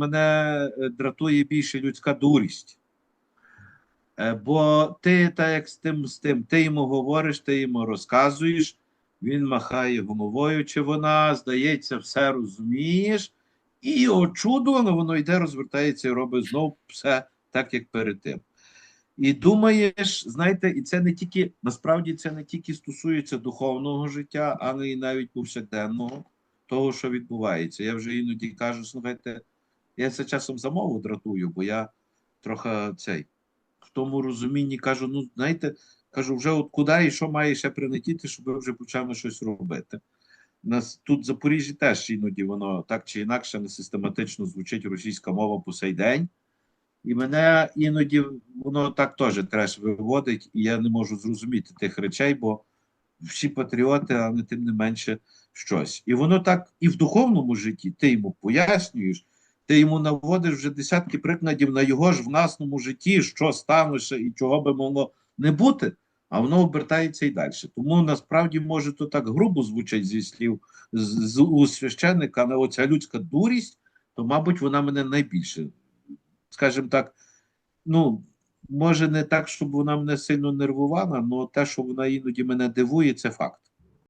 мене е, дратує більше людська дурість. Е, Бо ти, так як з тим, з тим, ти йому говориш, ти йому розказуєш, він махає головою, чи вона, здається, все розумієш, і о чудо, воно воно йде, розвертається і робить знов все так, як перед тим. І думаєш, знаєте, і це не тільки насправді це не тільки стосується духовного життя, але і навіть повсякденного, того, що відбувається. Я вже іноді кажу, слухайте, я це часом замову дратую, бо я трохи цей в тому розумінні кажу: ну, знаєте, кажу, вже от куди і що має ще прилетіти, щоб ви вже почали щось робити. Нас тут в Запоріжжі теж іноді воно так чи інакше не систематично звучить російська мова по сей день. І мене іноді воно так теж треш виводить, і я не можу зрозуміти тих речей, бо всі патріоти, але тим не менше щось. І воно так і в духовному житті ти йому пояснюєш, ти йому наводиш вже десятки прикладів на його ж власному житті, що станеться і чого би могло не бути, а воно обертається і далі. Тому насправді може то так грубо звучить зі слів з, з у священника, але оця людська дурість, то, мабуть, вона мене найбільше, скажімо так, ну. Може, не так, щоб вона мене сильно нервувала, але те, що вона іноді мене дивує, це факт.